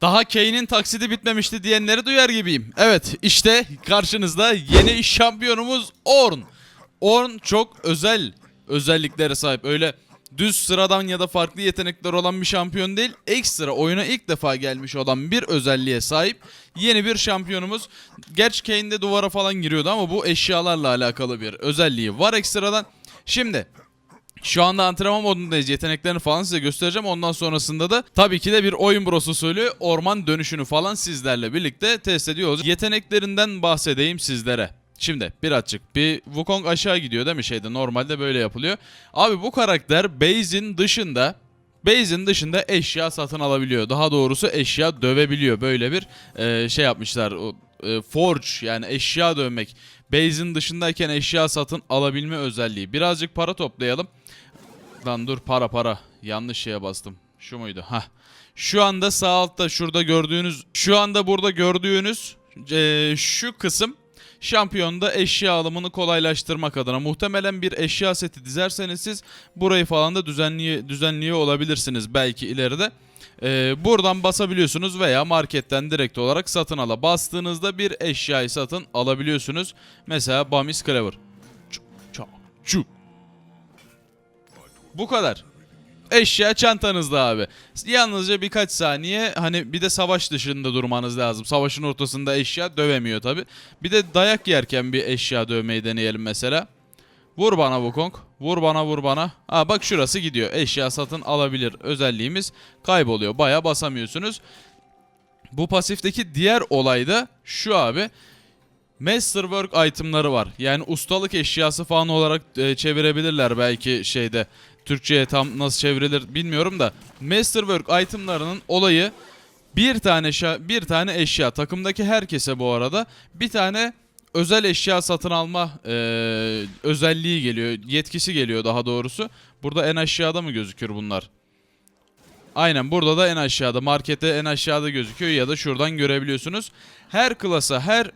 Daha Kane'in taksidi bitmemişti diyenleri duyar gibiyim. Evet işte karşınızda yeni şampiyonumuz Orn. Orn çok özel özelliklere sahip. Öyle düz sıradan ya da farklı yetenekler olan bir şampiyon değil. Ekstra oyuna ilk defa gelmiş olan bir özelliğe sahip yeni bir şampiyonumuz. Gerçi Kane'de duvara falan giriyordu ama bu eşyalarla alakalı bir özelliği var ekstradan. Şimdi şu anda antrenman modundayız. Yeteneklerini falan size göstereceğim. Ondan sonrasında da tabii ki de bir oyun brosu usulü orman dönüşünü falan sizlerle birlikte test ediyoruz. Yeteneklerinden bahsedeyim sizlere. Şimdi birazcık bir Wukong aşağı gidiyor değil mi şeyde normalde böyle yapılıyor. Abi bu karakter base'in dışında Base'in dışında eşya satın alabiliyor. Daha doğrusu eşya dövebiliyor. Böyle bir e, şey yapmışlar. O, e, forge yani eşya dövmek. Base'in dışındayken eşya satın alabilme özelliği. Birazcık para toplayalım. Lan dur para para. Yanlış şeye bastım. Şu muydu? Hah. Şu anda sağ altta şurada gördüğünüz şu anda burada gördüğünüz e, şu kısım şampiyonda eşya alımını kolaylaştırmak adına muhtemelen bir eşya seti dizerseniz siz burayı falan da düzenliye, düzenliyor olabilirsiniz belki ileride. E, buradan basabiliyorsunuz veya marketten direkt olarak satın ala. Bastığınızda bir eşyayı satın alabiliyorsunuz. Mesela Bamis Clever. Çuk, çak, çuk. Bu kadar. Eşya çantanızda abi. Yalnızca birkaç saniye hani bir de savaş dışında durmanız lazım. Savaşın ortasında eşya dövemiyor tabi. Bir de dayak yerken bir eşya dövmeyi deneyelim mesela. Vur bana Wukong. Vur bana vur bana. Aa bak şurası gidiyor. Eşya satın alabilir özelliğimiz kayboluyor. Baya basamıyorsunuz. Bu pasifteki diğer olay da şu abi. Masterwork itemları var. Yani ustalık eşyası falan olarak e, çevirebilirler belki şeyde. Türkçe'ye tam nasıl çevrilir bilmiyorum da. Masterwork itemlarının olayı bir tane bir tane eşya takımdaki herkese bu arada bir tane özel eşya satın alma e, özelliği geliyor. Yetkisi geliyor daha doğrusu. Burada en aşağıda mı gözükür bunlar? Aynen burada da en aşağıda markette en aşağıda gözüküyor ya da şuradan görebiliyorsunuz. Her klasa her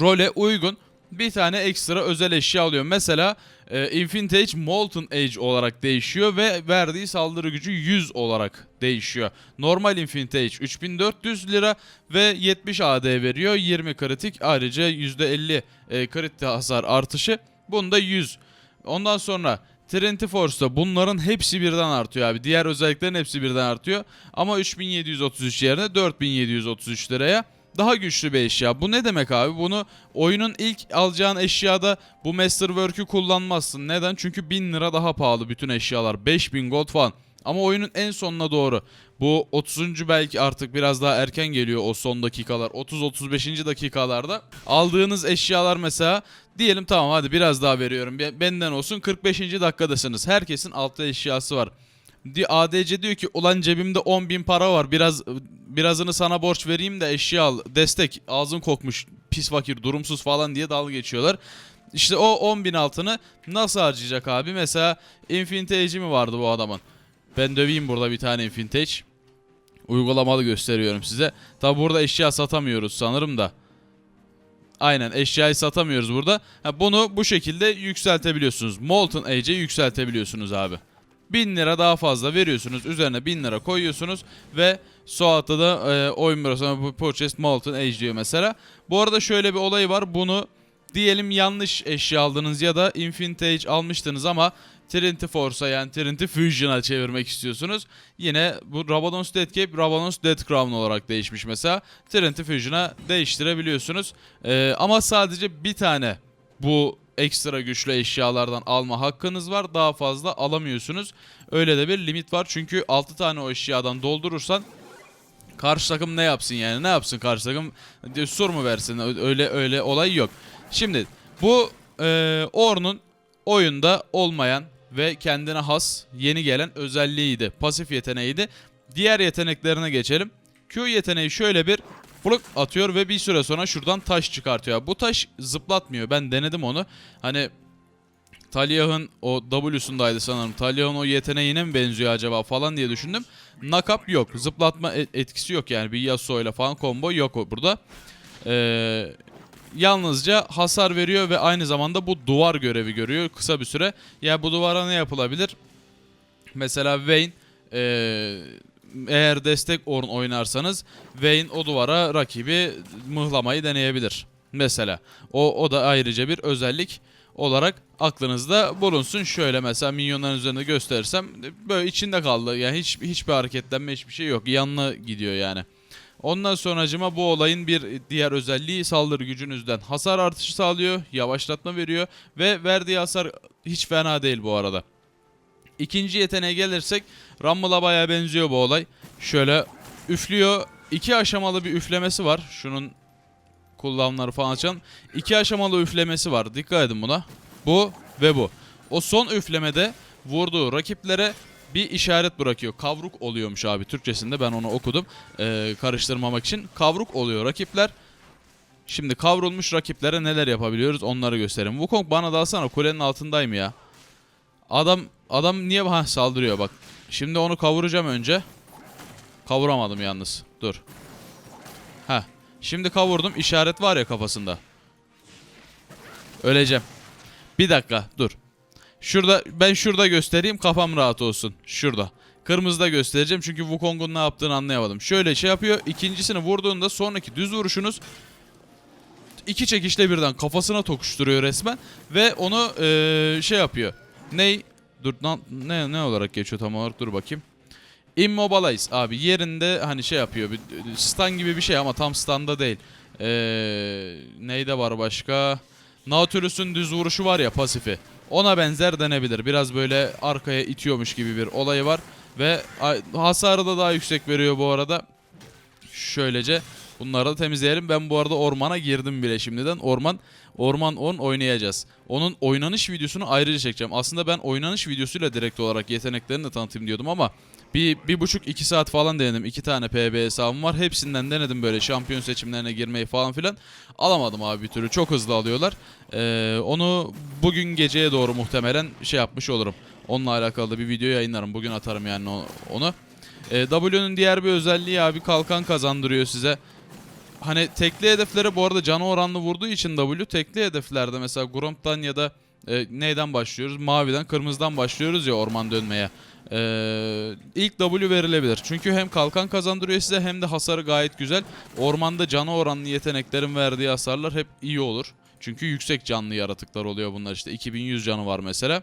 role uygun bir tane ekstra özel eşya alıyor. Mesela e, Infinite Age Molten Age olarak değişiyor ve verdiği saldırı gücü 100 olarak değişiyor. Normal Infinite Age 3400 lira ve 70 AD veriyor. 20 kritik ayrıca %50 e, kritik hasar artışı. Bunda 100. Ondan sonra Trinity Force'da bunların hepsi birden artıyor abi. Diğer özelliklerin hepsi birden artıyor. Ama 3733 yerine 4733 liraya daha güçlü bir eşya. Bu ne demek abi? Bunu oyunun ilk alacağın eşyada bu Masterwork'ü kullanmazsın. Neden? Çünkü 1000 lira daha pahalı bütün eşyalar. 5000 gold falan. Ama oyunun en sonuna doğru bu 30. belki artık biraz daha erken geliyor o son dakikalar. 30-35. dakikalarda aldığınız eşyalar mesela diyelim tamam hadi biraz daha veriyorum. Be- Benden olsun 45. dakikadasınız. Herkesin altta eşyası var. ADC diyor ki ulan cebimde 10 bin para var biraz birazını sana borç vereyim de eşya al destek ağzın kokmuş pis fakir durumsuz falan diye dalga geçiyorlar. İşte o 10 bin altını nasıl harcayacak abi? Mesela Infinite Age'i mi vardı bu adamın? Ben döveyim burada bir tane Infinite Age. Uygulamalı gösteriyorum size. Tabi burada eşya satamıyoruz sanırım da. Aynen eşyayı satamıyoruz burada. Bunu bu şekilde yükseltebiliyorsunuz. Molten Age'e yükseltebiliyorsunuz abi. 1000 lira daha fazla veriyorsunuz. Üzerine 1000 lira koyuyorsunuz ve Suat'ta da e, oyun burası Purchased Molten Age diyor mesela. Bu arada şöyle bir olay var. Bunu diyelim yanlış eşya aldınız ya da Infinite Age almıştınız ama Trinity Force'a yani Trinity Fusion'a çevirmek istiyorsunuz. Yine bu Rabadon's Dead Cape, Rabadon's Dead Crown olarak değişmiş mesela. Trinity Fusion'a değiştirebiliyorsunuz. Ee, ama sadece bir tane bu ekstra güçlü eşyalardan alma hakkınız var. Daha fazla alamıyorsunuz. Öyle de bir limit var. Çünkü 6 tane o eşyadan doldurursan karşı takım ne yapsın yani? Ne yapsın karşı takım? Sur mu versin? Öyle öyle olay yok. Şimdi bu e, Orn'un oyunda olmayan ve kendine has yeni gelen özelliğiydi. Pasif yeteneğiydi. Diğer yeteneklerine geçelim. Q yeteneği şöyle bir flık atıyor ve bir süre sonra şuradan taş çıkartıyor. Bu taş zıplatmıyor. Ben denedim onu. Hani Taliyah'ın o W'sundaydı sanırım. Taliyah'ın o yeteneğine mi benziyor acaba falan diye düşündüm. Nakap yok. Zıplatma et- etkisi yok yani. Bir Yasuo ile falan combo yok burada. Ee, yalnızca hasar veriyor ve aynı zamanda bu duvar görevi görüyor kısa bir süre. Ya bu duvara ne yapılabilir? Mesela Vayne ee, eğer destek Orn oynarsanız Vayne o duvara rakibi mıhlamayı deneyebilir. Mesela o, o da ayrıca bir özellik olarak aklınızda bulunsun. Şöyle mesela minyonların üzerinde gösterirsem böyle içinde kaldı. Yani hiç hiçbir hareketlenme hiçbir şey yok. Yanına gidiyor yani. Ondan sonracıma bu olayın bir diğer özelliği saldırı gücünüzden hasar artışı sağlıyor, yavaşlatma veriyor ve verdiği hasar hiç fena değil bu arada. İkinci yeteneğe gelirsek Rumble'a bayağı benziyor bu olay. Şöyle üflüyor. iki aşamalı bir üflemesi var. Şunun kullanımları falan açan. iki aşamalı üflemesi var. Dikkat edin buna. Bu ve bu. O son üflemede vurduğu rakiplere bir işaret bırakıyor. Kavruk oluyormuş abi Türkçesinde ben onu okudum. Ee, karıştırmamak için. Kavruk oluyor rakipler. Şimdi kavrulmuş rakiplere neler yapabiliyoruz onları göstereyim. Wukong bana dalsana kulenin altındayım ya. Adam adam niye ha saldırıyor bak. Şimdi onu kavuracağım önce. Kavuramadım yalnız. Dur. Ha. Şimdi kavurdum. İşaret var ya kafasında. Öleceğim. Bir dakika dur. Şurada ben şurada göstereyim kafam rahat olsun. Şurada. Kırmızıda göstereceğim çünkü Wukong'un ne yaptığını anlayamadım. Şöyle şey yapıyor. İkincisini vurduğunda sonraki düz vuruşunuz iki çekişle birden kafasına tokuşturuyor resmen ve onu eee, şey yapıyor. Ney? Dur ne ne olarak geçiyor tam olarak dur bakayım. Immobilize abi yerinde hani şey yapıyor bir stun gibi bir şey ama tam standa değil. Eee neyde var başka? Nautilus'un düz vuruşu var ya pasifi. Ona benzer denebilir. Biraz böyle arkaya itiyormuş gibi bir olayı var. Ve hasarı da daha yüksek veriyor bu arada. Şöylece bunları da temizleyelim. Ben bu arada ormana girdim bile şimdiden. Orman Orman 10 oynayacağız. Onun oynanış videosunu ayrıca çekeceğim. Aslında ben oynanış videosuyla direkt olarak yeteneklerini de tanıtayım diyordum ama bir, bir buçuk iki saat falan denedim. İki tane PB hesabım var. Hepsinden denedim böyle şampiyon seçimlerine girmeyi falan filan. Alamadım abi bir türlü. Çok hızlı alıyorlar. Ee, onu bugün geceye doğru muhtemelen şey yapmış olurum. Onunla alakalı da bir video yayınlarım. Bugün atarım yani onu. Ee, W'nun diğer bir özelliği abi kalkan kazandırıyor size. Hani tekli hedeflere bu arada canı oranlı vurduğu için W tekli hedeflerde mesela Gromp'tan ya da e, neyden başlıyoruz? Maviden kırmızıdan başlıyoruz ya orman dönmeye. Ee, ilk W verilebilir. Çünkü hem kalkan kazandırıyor size hem de hasarı gayet güzel. Ormanda canı oranlı yeteneklerin verdiği hasarlar hep iyi olur. Çünkü yüksek canlı yaratıklar oluyor bunlar işte. 2100 canı var mesela.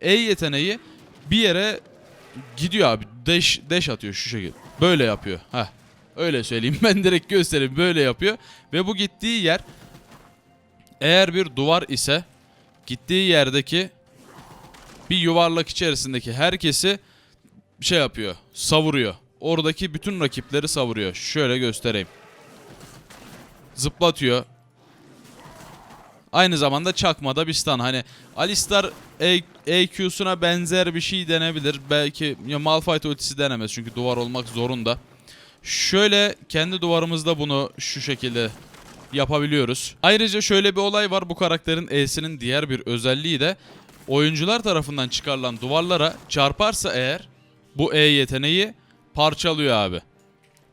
E yeteneği bir yere gidiyor abi. Dash, dash atıyor şu şekilde. Böyle yapıyor. Heh. Öyle söyleyeyim. Ben direkt göstereyim. Böyle yapıyor. Ve bu gittiği yer eğer bir duvar ise gittiği yerdeki bir yuvarlak içerisindeki herkesi şey yapıyor. Savuruyor. Oradaki bütün rakipleri savuruyor. Şöyle göstereyim. Zıplatıyor. Aynı zamanda çakmada bir stun. Hani Alistar E- EQ'suna benzer bir şey denebilir. Belki ya Malphite ultisi denemez çünkü duvar olmak zorunda. Şöyle kendi duvarımızda bunu şu şekilde yapabiliyoruz. Ayrıca şöyle bir olay var. Bu karakterin E'sinin diğer bir özelliği de oyuncular tarafından çıkarılan duvarlara çarparsa eğer bu E yeteneği parçalıyor abi.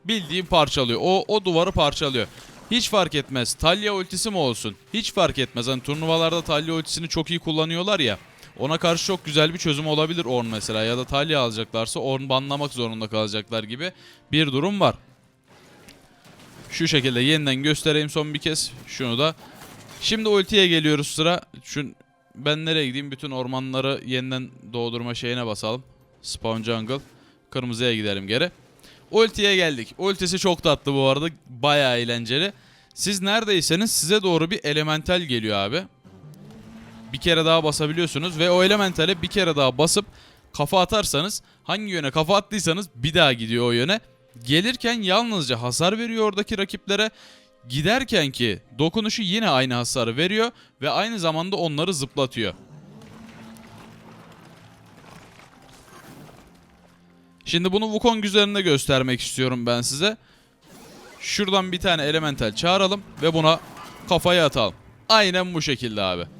Bildiğin parçalıyor. O, o duvarı parçalıyor. Hiç fark etmez. Talya ultisi mi olsun? Hiç fark etmez. Hani turnuvalarda Talya ultisini çok iyi kullanıyorlar ya. Ona karşı çok güzel bir çözüm olabilir Orn mesela. Ya da Talya alacaklarsa Orn banlamak zorunda kalacaklar gibi bir durum var. Şu şekilde yeniden göstereyim son bir kez. Şunu da. Şimdi ultiye geliyoruz sıra. Şu, ben nereye gideyim? Bütün ormanları yeniden doğdurma şeyine basalım. Spawn Jungle. Kırmızıya gidelim geri. Ultiye geldik. Ultisi çok tatlı bu arada. Bayağı eğlenceli. Siz neredeyseniz size doğru bir elemental geliyor abi. Bir kere daha basabiliyorsunuz ve o elementale bir kere daha basıp kafa atarsanız hangi yöne kafa attıysanız bir daha gidiyor o yöne. Gelirken yalnızca hasar veriyor oradaki rakiplere. Giderken ki dokunuşu yine aynı hasarı veriyor ve aynı zamanda onları zıplatıyor. Şimdi bunu Wukong üzerinde göstermek istiyorum ben size. Şuradan bir tane elemental çağıralım ve buna kafayı atalım. Aynen bu şekilde abi.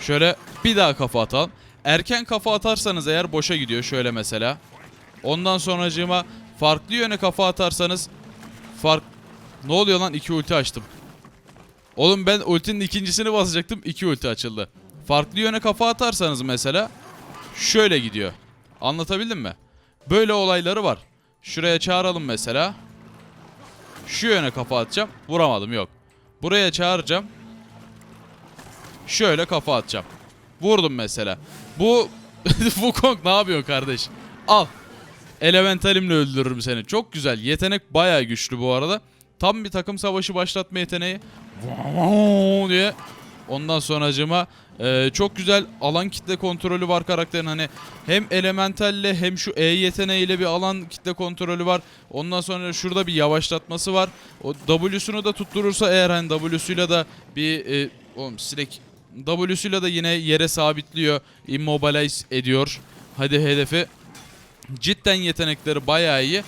Şöyle bir daha kafa atalım. Erken kafa atarsanız eğer boşa gidiyor şöyle mesela. Ondan sonracığıma farklı yöne kafa atarsanız fark... Ne oluyor lan? İki ulti açtım. Oğlum ben ultinin ikincisini basacaktım. iki ulti açıldı. Farklı yöne kafa atarsanız mesela şöyle gidiyor. Anlatabildim mi? Böyle olayları var. Şuraya çağıralım mesela. Şu yöne kafa atacağım. Vuramadım yok. Buraya çağıracağım. Şöyle kafa atacağım. Vurdum mesela. Bu Wukong ne yapıyor kardeş? Al. Elementalimle öldürürüm seni. Çok güzel. Yetenek bayağı güçlü bu arada. Tam bir takım savaşı başlatma yeteneği. diye. Ondan sonracıma e, çok güzel alan kitle kontrolü var karakterin hani hem elementalle hem şu E yeteneğiyle bir alan kitle kontrolü var. Ondan sonra şurada bir yavaşlatması var. O W'sunu da tutturursa eğer hani W'suyla da bir e, oğlum sinek W'suyla da yine yere sabitliyor. Immobilize ediyor. Hadi hedefi. Cidden yetenekleri bayağı iyi.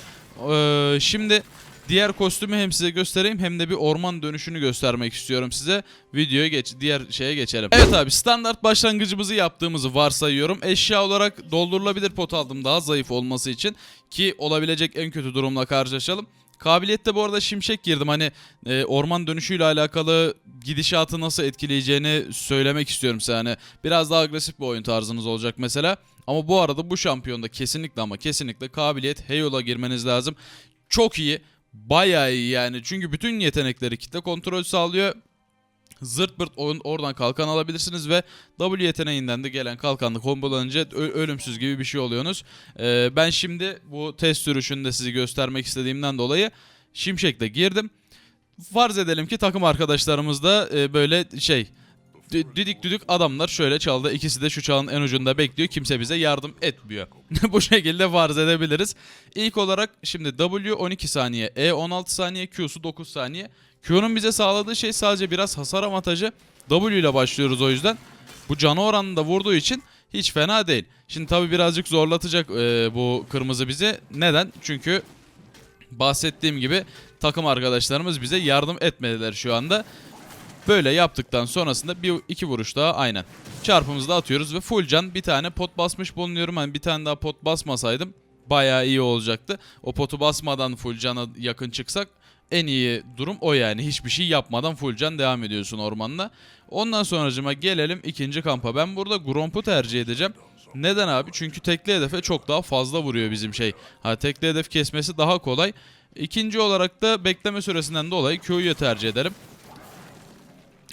Ee, şimdi diğer kostümü hem size göstereyim hem de bir orman dönüşünü göstermek istiyorum size. Videoya geç, diğer şeye geçelim. Evet abi standart başlangıcımızı yaptığımızı varsayıyorum. Eşya olarak doldurulabilir pot aldım daha zayıf olması için ki olabilecek en kötü durumla karşılaşalım. Kabiliyette bu arada şimşek girdim. Hani e, orman dönüşüyle alakalı gidişatı nasıl etkileyeceğini söylemek istiyorum size. Hani biraz daha agresif bir oyun tarzınız olacak mesela. Ama bu arada bu şampiyonda kesinlikle ama kesinlikle kabiliyet Heyola girmeniz lazım. Çok iyi. Bayağı iyi yani. Çünkü bütün yetenekleri kitle kontrol sağlıyor. Zırt pırt oyun- oradan kalkan alabilirsiniz ve W yeteneğinden de gelen kalkanlı kombolanınca ölümsüz gibi bir şey oluyorsunuz. Ee, ben şimdi bu test sürüşünde sizi göstermek istediğimden dolayı Şimşek'te girdim. Farz edelim ki takım arkadaşlarımız da e, böyle şey dü- düdük düdük adamlar şöyle çaldı. İkisi de şu çağın en ucunda bekliyor. Kimse bize yardım etmiyor. bu şekilde farz edebiliriz. İlk olarak şimdi W 12 saniye, E 16 saniye, Q'su 9 saniye. Q'nun bize sağladığı şey sadece biraz hasar avantajı. W ile başlıyoruz o yüzden. Bu canı oranında vurduğu için hiç fena değil. Şimdi tabi birazcık zorlatacak e, bu kırmızı bizi. Neden? Çünkü bahsettiğim gibi takım arkadaşlarımız bize yardım etmediler şu anda. Böyle yaptıktan sonrasında bir iki vuruş daha aynen. Çarpımızı da atıyoruz ve full can bir tane pot basmış bulunuyorum. Hani bir tane daha pot basmasaydım bayağı iyi olacaktı. O potu basmadan full cana yakın çıksak en iyi durum o yani. Hiçbir şey yapmadan full can devam ediyorsun ormanda. Ondan sonracıma gelelim ikinci kampa. Ben burada Gromp'u tercih edeceğim. Neden abi? Çünkü tekli hedefe çok daha fazla vuruyor bizim şey. Ha tekli hedef kesmesi daha kolay. İkinci olarak da bekleme süresinden dolayı Q'yu tercih ederim.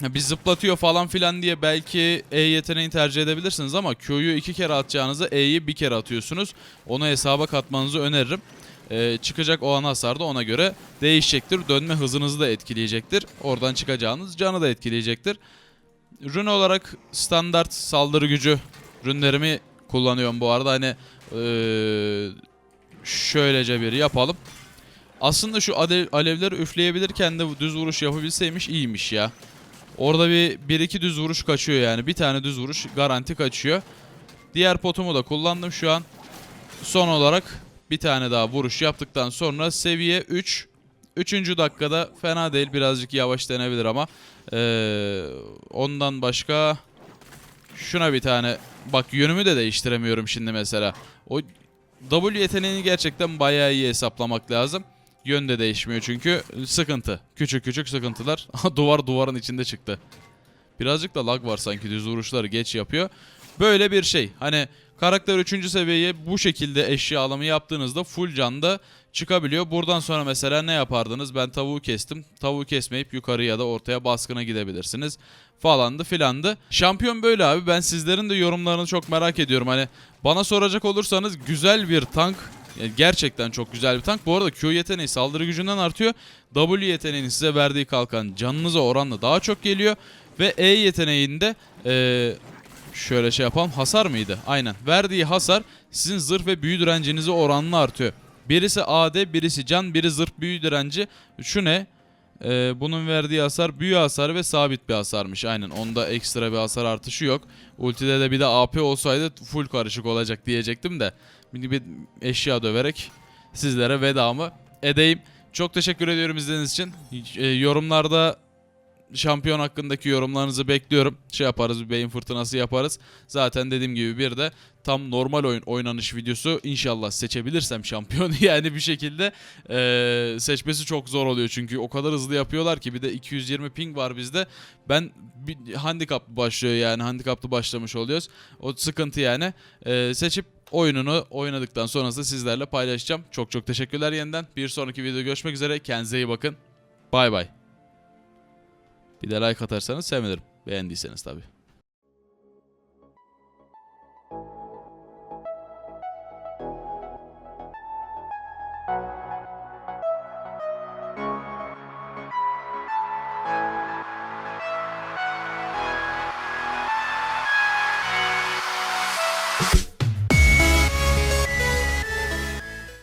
Bir zıplatıyor falan filan diye belki E yeteneğini tercih edebilirsiniz ama Q'yu iki kere atacağınızı E'yi bir kere atıyorsunuz. Onu hesaba katmanızı öneririm. Ee, çıkacak o ana hasar da ona göre değişecektir. Dönme hızınızı da etkileyecektir. Oradan çıkacağınız canı da etkileyecektir. Rune olarak standart saldırı gücü rünlerimi kullanıyorum bu arada. Hani ee, şöylece bir yapalım. Aslında şu alev, alevleri üfleyebilirken de düz vuruş yapabilseymiş iyiymiş ya. Orada bir, bir iki düz vuruş kaçıyor yani. Bir tane düz vuruş garanti kaçıyor. Diğer potumu da kullandım şu an. Son olarak bir tane daha vuruş yaptıktan sonra seviye 3. Üçüncü dakikada fena değil. Birazcık yavaş denebilir ama. Ee, ondan başka şuna bir tane bak yönümü de değiştiremiyorum şimdi mesela. O W yeteneğini gerçekten bayağı iyi hesaplamak lazım. Yön de değişmiyor çünkü sıkıntı. Küçük küçük sıkıntılar. Duvar duvarın içinde çıktı. Birazcık da lag var sanki düz vuruşları geç yapıyor. Böyle bir şey. Hani karakter 3. seviyeye bu şekilde eşya alımı yaptığınızda full canda çıkabiliyor. Buradan sonra mesela ne yapardınız? Ben tavuğu kestim. Tavuğu kesmeyip yukarı ya da ortaya baskına gidebilirsiniz. Falandı filandı. Şampiyon böyle abi. Ben sizlerin de yorumlarını çok merak ediyorum. Hani bana soracak olursanız güzel bir tank. Yani gerçekten çok güzel bir tank. Bu arada Q yeteneği saldırı gücünden artıyor. W yeteneğinin size verdiği kalkan canınıza oranla daha çok geliyor. Ve E yeteneğinde eee şöyle şey yapalım. Hasar mıydı? Aynen. Verdiği hasar sizin zırh ve büyü direncinizi oranla artıyor. Birisi AD, birisi can, biri zırh büyü direnci. Şu ne? Ee, bunun verdiği hasar büyü hasarı ve sabit bir hasarmış. Aynen. Onda ekstra bir hasar artışı yok. Ultide de bir de AP olsaydı full karışık olacak diyecektim de. Bir, bir eşya döverek sizlere vedamı edeyim. Çok teşekkür ediyorum izlediğiniz için. Ee, yorumlarda şampiyon hakkındaki yorumlarınızı bekliyorum. Şey yaparız bir beyin fırtınası yaparız. Zaten dediğim gibi bir de tam normal oyun oynanış videosu inşallah seçebilirsem şampiyonu yani bir şekilde eee, seçmesi çok zor oluyor. Çünkü o kadar hızlı yapıyorlar ki bir de 220 ping var bizde. Ben bir handikaplı başlıyor yani handikaplı başlamış oluyoruz. O sıkıntı yani. Eee, seçip oyununu oynadıktan sonrasında sizlerle paylaşacağım. Çok çok teşekkürler yeniden. Bir sonraki videoda görüşmek üzere. Kendinize iyi bakın. Bay bay. Bir de like atarsanız sevinirim. Beğendiyseniz tabii.